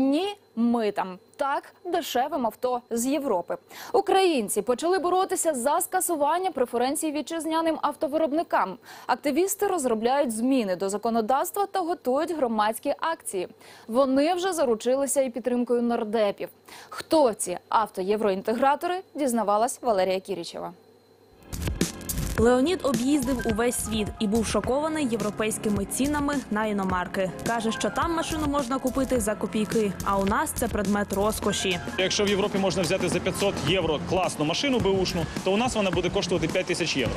Ні митам. Так, дешевим авто з Європи. Українці почали боротися за скасування преференцій вітчизняним автовиробникам. Активісти розробляють зміни до законодавства та готують громадські акції. Вони вже заручилися і підтримкою нардепів. Хто ці автоєвроінтегратори, дізнавалась Валерія Кірічева. Леонід об'їздив увесь світ і був шокований європейськими цінами на іномарки. Каже, що там машину можна купити за копійки, а у нас це предмет розкоші. Якщо в Європі можна взяти за 500 євро класну машину беушну, то у нас вона буде коштувати 5 тисяч євро.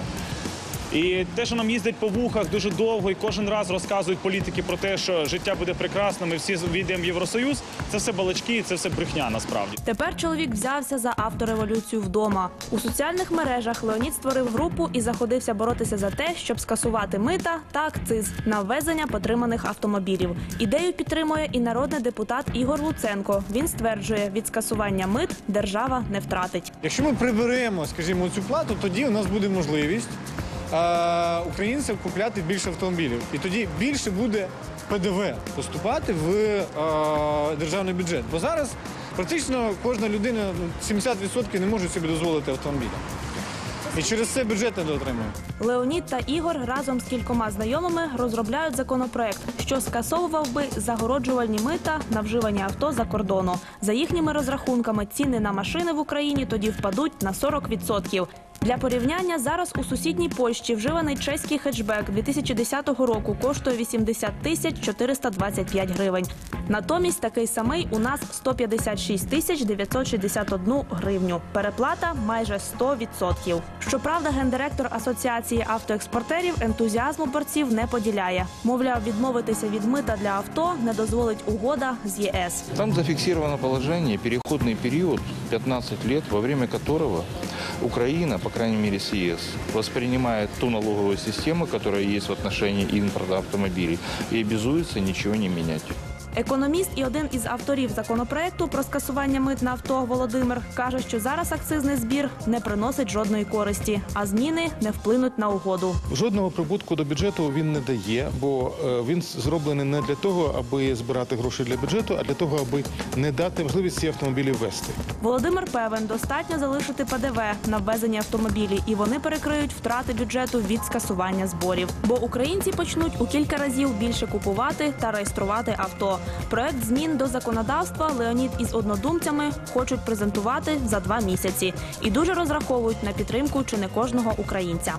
І те, що нам їздять по вухах дуже довго і кожен раз розказують політики про те, що життя буде прекрасним, ми всі війдемо в Євросоюз, це все балачки, і це все брехня насправді. Тепер чоловік взявся за автореволюцію вдома. У соціальних мережах Леонід створив групу і заходився боротися за те, щоб скасувати мита та акциз на ввезення потриманих автомобілів. Ідею підтримує і народний депутат Ігор Луценко. Він стверджує, від скасування мит держава не втратить. Якщо ми приберемо, скажімо, цю плату, тоді у нас буде можливість українцям купляти більше автомобілів. І тоді більше буде ПДВ поступати в е, державний бюджет. Бо зараз практично кожна людина, ну, 70% не може собі дозволити автомобіля. І через це бюджет не дотримує. Леонід та Ігор разом з кількома знайомими розробляють законопроект, що скасовував би загороджувальні мита на вживані авто за кордону. За їхніми розрахунками, ціни на машини в Україні тоді впадуть на 40%. Для порівняння зараз у сусідній Польщі вживаний чеський хетчбек 2010 року коштує 80 тисяч 425 гривень. Натомість такий самий у нас 156 тисяч 961 гривню. Переплата майже 100%. Щоправда, гендиректор Асоціації автоекспортерів ентузіазму борців не поділяє. Мовляв, відмовитися від мита для авто не дозволить угода з ЄС. Там зафиксировано положение, переходный период 15 лет, во время которого Украина, по крайней мере с воспринимает ту налоговую систему, которая есть в отношении импорта автомобилей, и обязуется ничего не менять. Економіст і один із авторів законопроекту про скасування мит на авто Володимир каже, що зараз акцизний збір не приносить жодної користі, а зміни не вплинуть на угоду. Жодного прибутку до бюджету він не дає, бо е, він зроблений не для того, аби збирати гроші для бюджету, а для того, аби не дати можливість ці автомобілі ввести. Володимир певен, достатньо залишити ПДВ на ввезення автомобілів, і вони перекриють втрати бюджету від скасування зборів. Бо українці почнуть у кілька разів більше купувати та реєструвати авто. Проект змін до законодавства Леонід із однодумцями хочуть презентувати за два місяці і дуже розраховують на підтримку чи не кожного українця.